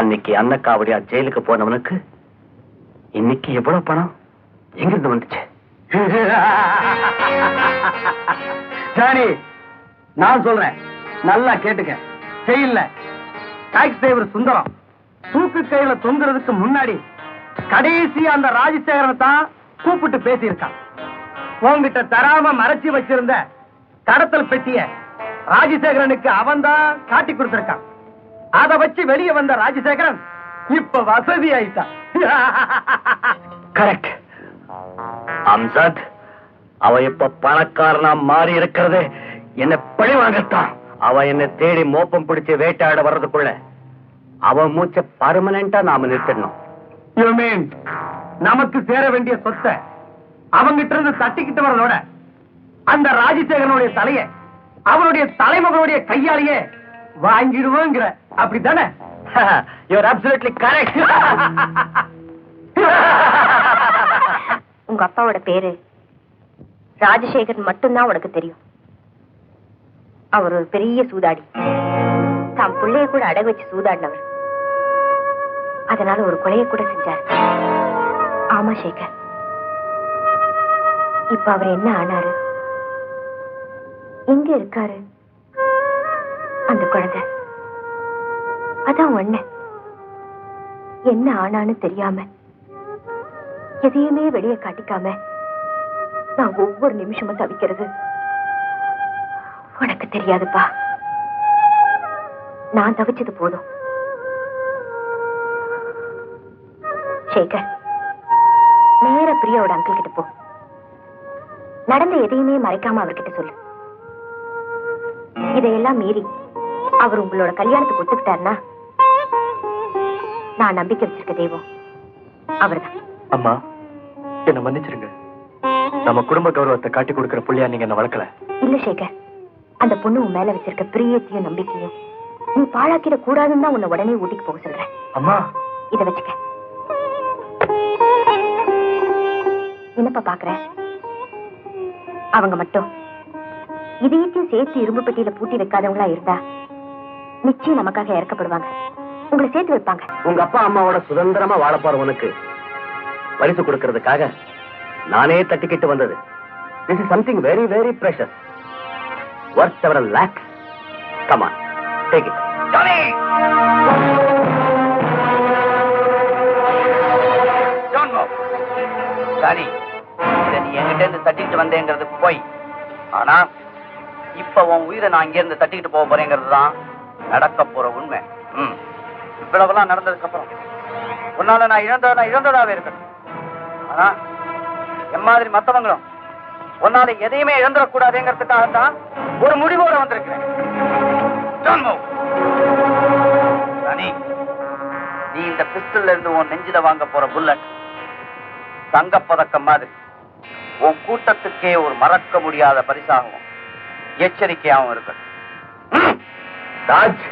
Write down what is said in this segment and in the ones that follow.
அன்னைக்கு அன்னக்காவடியா ஜெயிலுக்கு போனவனுக்கு இன்னைக்கு எவ்வளவு பணம்? எங்கிருந்து வந்துச்சு? ஜானி நான் சொல்றேன். நல்லா கேட்டுக்க. ஜெயில்ல டாக்ஸ் டிரைவர் சுந்தரம். தூக்கு கையில தொங்குறதுக்கு முன்னாடி கடைசி அந்த ராஜசேகரனை தான் கூப்பிட்டு பேசியிருக்கான். உங்ககிட்ட தராம மறைச்சு வச்சிருந்த கடத்தல் பெட்டிய ராஜசேகரனுக்கு அவன் தான் காட்டி கொடுத்திருக்கான். அத வச்சு வெளியே வந்த ராஜசேகரன் இப்ப வசதி ஆயிட்டான் கரெக்ட் அம்சத் அவ இப்ப பணக்காரனா மாறி இருக்கிறது என்ன பழி வாங்கத்தான். அவ என்ன தேடி மோப்பம் பிடிச்சு வேட்டையாட வர்றதுக்குள்ள அவ மூச்ச பர்மனண்டா நாம mean, நமக்கு சேர வேண்டிய சொத்தை அவங்கிட்ட இருந்து தட்டிக்கிட்டு வரதோட அந்த ராஜசேகரனுடைய தலைய அவனுடைய தலைமகனுடைய கையாலேயே வாங்கிடுவோங்கிற. அப்படித்தானே? யுவர் அப்சல்யூட்லி கரெக்ட் உங்க அப்பாவோட பேரு ராஜசேகரன் மட்டும்தான் உனக்கு தெரியும். அவர் ஒரு பெரிய சூதாடி. தாம் பிள்ளைய கூட அடகு வச்சு சூதாடினவர். அதனால ஒரு கொலையை கூட செஞ்சார். ஆமா சேகர். இப்ப அவர் என்ன ஆனாரு? எங்க இருக்காரு? அந்த குழந்தை. அதான் ஒண்ணு என்ன ஆனான்னு தெரியாம எதையுமே வெளியே காட்டிக்காம நான் ஒவ்வொரு நிமிஷமும் தவிக்கிறது. உனக்கு தெரியாதுப்பா. நான் தவிச்சது போதும். சேகர் நேர பிரியாவோட அங்கிள் கிட்ட போ. நடந்த எதையுமே மறைக்காம அவர்கிட்ட சொல்லு. இதையெல்லாம் மீறி அவர் உங்களோட கல்யாணத்துக்கு ஒத்துக்கிட்டாருன்னா நான் நம்பிக்கை வச்சிருக்க தெய்வம் அவர்தான். அம்மா என்ன மன்னிச்சிருங்க. நம்ம குடும்ப கௌரவத்தை காட்டி கொடுக்கிற புள்ளியா நீங்க என்ன வளர்க்கல. இல்ல சேகர் அந்த பொண்ணு உன் மேல வச்சிருக்க பிரியத்தையும் நம்பிக்கையும் நீ பாழாக்கிட கூடாதுன்னு தான் உன்னை உடனே ஊட்டிக்கு போக சொல்றேன். அம்மா. இத வச்சுக்க. என்னப்பா பாக்குற? அவங்க மட்டும். இதயத்தையும் சேர்த்து இரும்பு பெட்டியில பூட்டி வைக்காதவங்களா இருந்தா நிச்சயம் நமக்காக இறக்கப்படுவாங்க. உங்களை சேர்த்து வைப்பாங்க. உங்க அப்பா அம்மாவோட சுதந்திரமா வாழப்பாரு உனக்கு பரிசு கொடுக்கறதுக்காக நானே தட்டிக்கிட்டு வந்தது. This is something very very precious worth several lakhs come on take it சரி நீ என்கிட்ட இருந்து தட்டிட்டு வந்தேங்கிறது போய். ஆனா இப்ப உன் உயிரை நான் இங்க இருந்து தட்டிக்கிட்டு போக போறேங்கிறது தான் நடக்க போற உண்மை. ம். இவ்வளவெல்லாம் நடந்ததுக்கு அப்புறம் உன்னால நான் இழந்தத நான் இழந்ததாவே இருக்கட்டும். ஆனா என் மாதிரி மத்தவங்களும் உன்னால எதையுமே இழந்துடக்கூடாதுங்கிறதுக்காக தான் ஒரு முடிவோட வந்திருக்கிறேன். நீ இந்த பிஸ்டல்ல இருந்து உன் நெஞ்சில வாங்க போற புல்லட் தங்கப்பதக்கம் மாதிரி உன் கூட்டத்துக்கே ஒரு மறக்க முடியாத பரிசாகவும் எச்சரிக்கையாகவும் இருக்கட்டும். ராஜ்.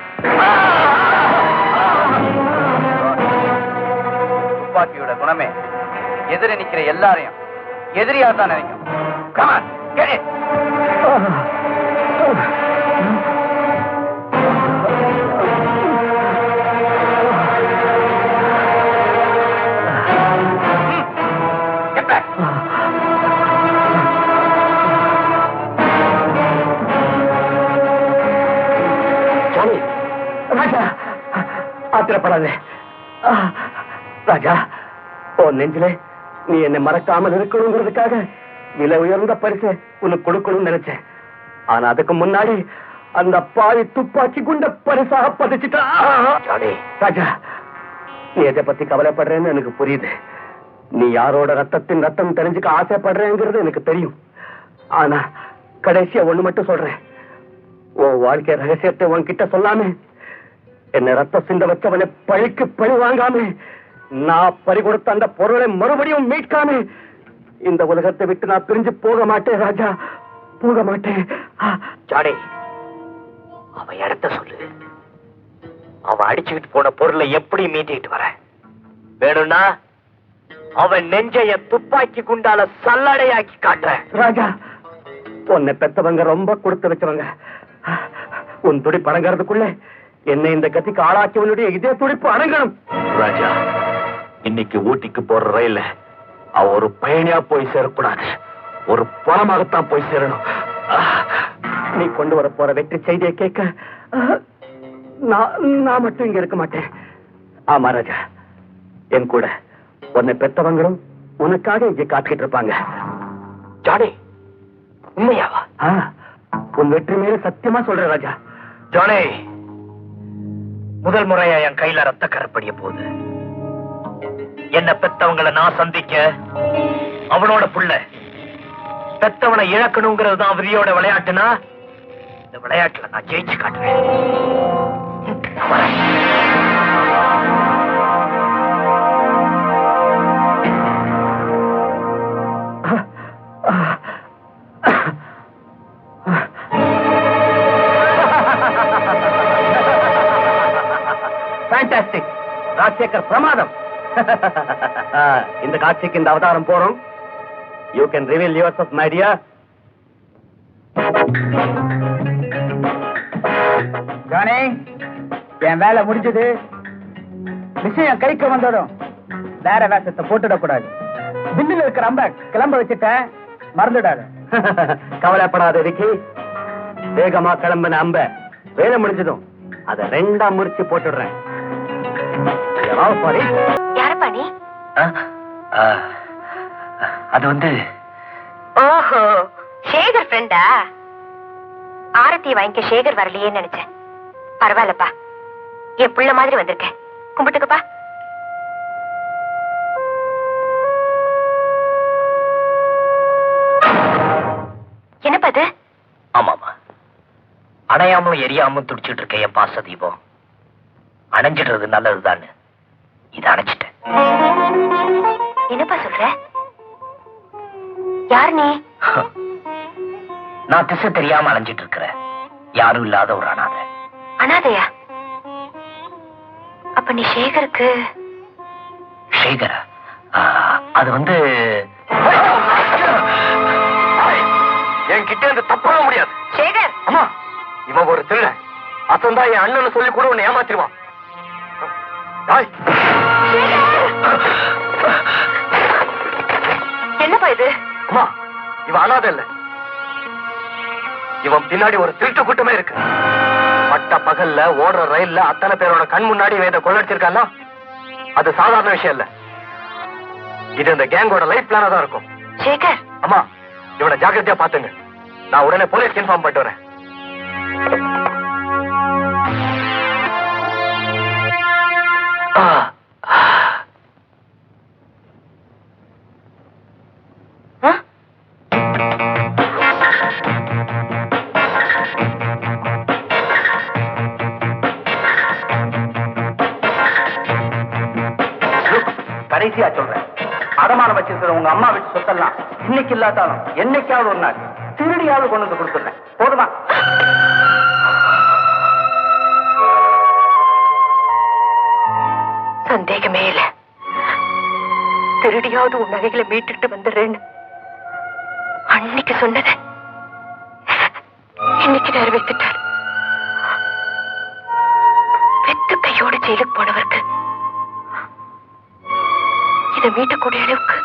துப்பாக்கியோட குணமே எதிர நிக்கிற எல்லாரையும் எதிரியா தான் நினைக்கும். Come ஆத்திரப்படாதே. ராஜா ஓ நெஞ்சிலே நீ என்னை மறக்காமல் இருக்கணுங்கிறதுக்காக விலை உயர்ந்த பரிசை உனக்கு கொடுக்கணும்னு நினைச்சேன். ஆனா அதுக்கு முன்னாடி அந்த பாவி துப்பாக்கி குண்ட பரிசாக பதிச்சுட்டா. ராஜா நீ எதை பத்தி கவலைப்படுறேன்னு எனக்கு புரியுது. நீ யாரோட ரத்தத்தின் ரத்தம் தெரிஞ்சுக்க ஆசைப்படுறேங்கிறது எனக்கு தெரியும். ஆனா கடைசியா ஒண்ணு மட்டும் சொல்றேன். உன் வாழ்க்கை ரகசியத்தை உன்கிட்ட சொல்லாமே என்ன ரத்த சிந்த வச்சவனை பழிக்கு பழி வாங்காம நான் பறி கொடுத்த அந்த பொருளை மறுபடியும் மீட்காம இந்த உலகத்தை விட்டு நான் பிரிஞ்சு போக மாட்டேன் ராஜா. போக மாட்டேன். அவ இடத்த சொல்லு. அவ அடிச்சுக்கிட்டு போன பொருளை எப்படி மீட்டிட்டு வர? வேணும்னா அவன் நெஞ்சைய துப்பாக்கி குண்டால சல்லடையாக்கி காட்டுறேன் ராஜா உன்னை பெத்தவங்க ரொம்ப கொடுத்து வச்சவங்க உன் துடி பணங்கிறதுக்குள்ள என்னை இந்த கத்திக்கு ஆளாக்கியவனுடைய இதய துடிப்பு அடங்கணும். ராஜா இன்னைக்கு ஊட்டிக்கு போற ரயில்ல அவ ஒரு பயணியா போய் சேரக்கூடாது. ஒரு பணமாகத்தான் போய் சேரணும். நீ கொண்டு வர போற வெற்றி செய்தியை கேட்க நான் மட்டும் இங்க இருக்க மாட்டேன். ஆமா ராஜா. என் கூட உன்னை பெத்தவங்களும் உனக்காக இங்க காத்துக்கிட்டு இருப்பாங்க. ஜானி உண்மையாவா? உன் வெற்றி மேல சத்தியமா சொல்றேன் ராஜா. ஜானி முதல் முறையா என் கையில ரத்த கரப்படிய போகுது. என்ன பெத்தவங்கள நான் சந்திக்க அவனோட புள்ள பெத்தவனை இழக்கணுங்கிறது தான் விதியோட விளையாட்டுனா இந்த விளையாட்டுல நான் ஜெயிச்சு காட்டுவேன். இந்த காட்சிக்கு இந்த அவதாரம் போறோம். You can reveal yours of my dear Johnny என் வேலை முடிஞ்சது. விஷயம் கைக்கு வந்ததும் வேற வேஷத்தை போட்டுடக்கூடாது. பில்லில் இருக்கிற அம்ப கிளம்ப வச்சுட்டேன் மறந்துடாத. கவலைப்படாத விக்கி. வேகமா கிளம்பின அம்ப. வேலை முடிஞ்சதும் அத ரெண்டா முறிச்சு போட்டுடுறேன். ஆ, அது வந்து ஓஹோ சேகர் ஃப்ரெண்டா ஆரத்தி வாங்கிக்க சேகர் வரலையே நினைச்சேன். பரவாயில்லப்பா. என் புள்ள மாதிரி வந்திருக்கேன். கும்பிட்டுக்கப்பா. என்னப்பா இது? ஆமாமா அணையாமலும் எரியாமலும் துடிச்சிட்டு இருக்க என் பாச தீபம் அணைஞ்சிடுறது நல்லதுதான்னு. இதை அணைச்சிட்டேன் என்னப்பா சொல்ற? யார் நீ? நான் திசை தெரியாம அலைஞ்சிட்டு இருக்கிறேன் யாரும் இல்லாத ஒரு அனாதை. அனாதையா? அப்ப நீ சேகருக்கு சேகரா? ஆ, அது வந்து என் கிட்ட இருந்து தப்பாக முடியாது. சேகர்! அம்மா இவன் ஒரு திருடன் அசந்தா என் அண்ணன் சொல்லி கூட உன்னை ஏமாத்திருவான். என்னப்பா இது? அம்மா இவன் அனாதை இல்ல. இவன் பின்னாடி ஒரு திருட்டு கூட்டமே இருக்கு. பட்ட பகல்ல ஓடுற ரயில்ல அத்தனை பேரோட கண் முன்னாடி இதை கொள்ளடிச்சிருக்கான்னா? அது சாதாரண விஷயம் இல்ல. இது இந்த கேங்கோட லைஃப் பிளானா தான் இருக்கும். சேகர் அம்மா இவனை ஜாக்கிரதையா பாத்துங்க நான் உடனே போலீஸ்க்கு இன்ஃபார்ம் பண்ணிட்டு வரேன். ஆ? கடைசியா சொல்றேன். அடமானம் வச்சிருக்கிற உங்க அம்மா வீட்டு சொத்தெல்லாம் இன்னைக்கு இல்லாட்டாலும் என்னைக்காவது ஒரு நாள் திருடியாவது கொண்டு வந்து கொடுத்துடுறேன். போதுமா? சந்தேகமே இல்ல. திருடியாவது உன் நகைகளை மீட்டுட்டு வந்துடுறேன்னு அன்னைக்கு சொன்னத இன்னைக்கு நிறைவேற்றிட்டார். வெத்து கையோடு ஜெயிலுக்கு போனவருக்கு இதை மீட்டக்கூடிய அளவுக்கு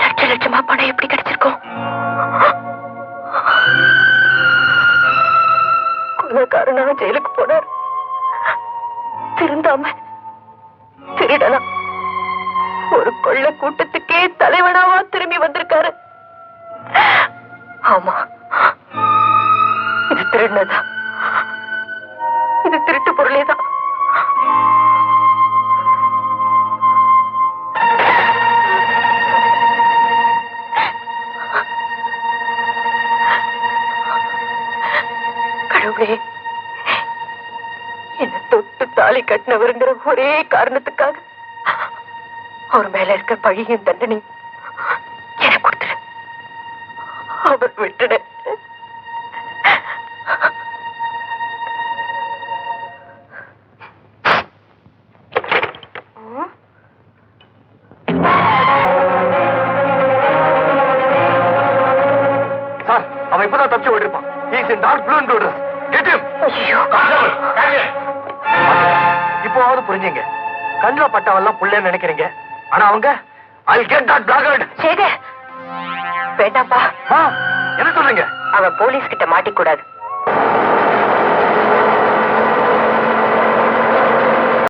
லட்ச லட்சமா பணம் எப்படி கிடைச்சிருக்கோம்? கொலைக்காரனா ஜெயிலுக்கு போனார். திருந்தாம திருடலாம். ஒரு கொள்ள கூட்டத்துக்கே தலைவனாவா திரும்பி வந்திருக்காரு. ஆமா. இது திருடினதா இது திருட்டு பொருளேதான். தாலி கட்டினவருங்கிற ஒரே காரணத்துக்காக அவர் மேல இருக்க பழியும் தண்டனையும் எனக்கு கொடுத்துரு அவர் விட்டுட. சார் அவன் இப்பதான் தப்பிச்சு ஓடிருப்பான். He's in dark blue dress get him ஐயோ. இப்போவாவது புரிஞ்சுங்க. கண்ணுல பட்டவெல்லாம் புள்ளேன்னு நினைக்கிறீங்க. ஆனா அவங்க I get that blackguard Sekar வேண்டாப்பா. என்ன சொல்றீங்க? அவ போலீஸ் கிட்ட மாட்டிக்கூடாது.